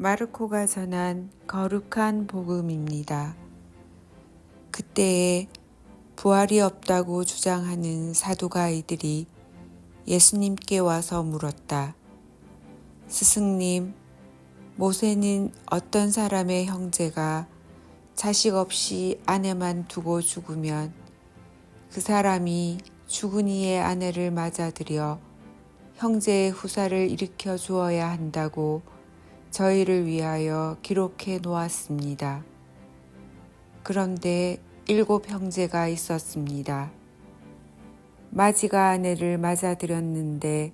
마르코가 전한 거룩한 복음입니다. 그때에 부활이 없다고 주장하는 사두가이들이 예수님께 와서 물었다. 스승님, 모세는 어떤 사람의 형제가 자식 없이 아내만 두고 죽으면 그 사람이 죽은 이의 아내를 맞아들여 형제의 후사를 일으켜 주어야 한다고 저희를 위하여 기록해 놓았습니다. 그런데 일곱 형제가 있었습니다. 마지가 아내를 맞아들였는데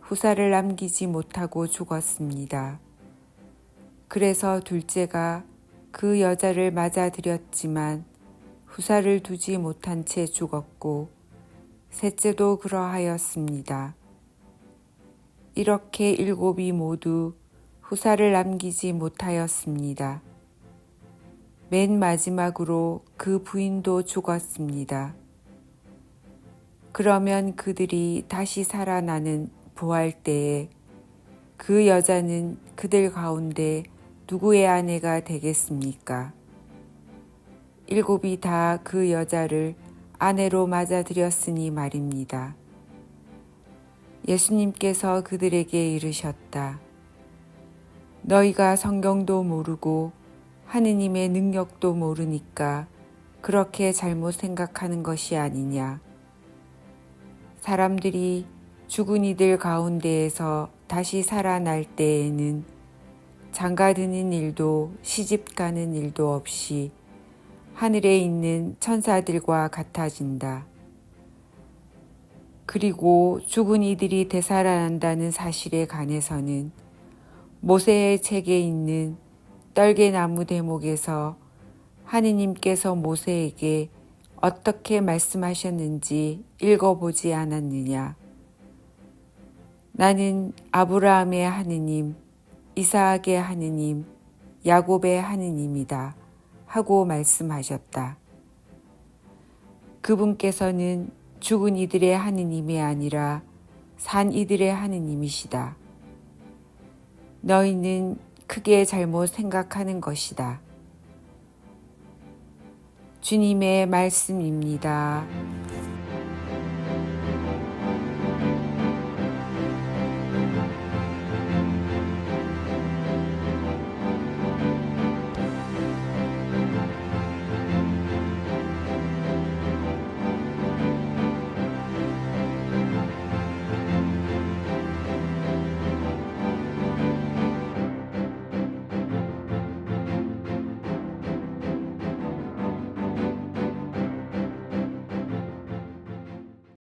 후사를 남기지 못하고 죽었습니다. 그래서 둘째가 그 여자를 맞아들였지만 후사를 두지 못한 채 죽었고 셋째도 그러하였습니다. 이렇게 일곱이 모두 후사를 남기지 못하였습니다. 맨 마지막으로 그 부인도 죽었습니다. 그러면 그들이 다시 살아나는 부활 때에 그 여자는 그들 가운데 누구의 아내가 되겠습니까? 일곱이 다 그 여자를 아내로 맞아들였으니 말입니다. 예수님께서 그들에게 이르셨다. 너희가 성경도 모르고 하느님의 능력도 모르니까 그렇게 잘못 생각하는 것이 아니냐. 사람들이 죽은 이들 가운데에서 다시 살아날 때에는 장가드는 일도 시집 가는 일도 없이 하늘에 있는 천사들과 같아진다. 그리고 죽은 이들이 되살아난다는 사실에 관해서는 모세의 책에 있는 떨개나무 대목에서 하느님께서 모세에게 어떻게 말씀하셨는지 읽어보지 않았느냐. 나는 아브라함의 하느님, 이사악의 하느님, 야곱의 하느님이다. 하고 말씀하셨다. 그분께서는 죽은 이들의 하느님이 아니라 산 이들의 하느님이시다. 너희는 크게 잘못 생각하는 것이다. 주님의 말씀입니다.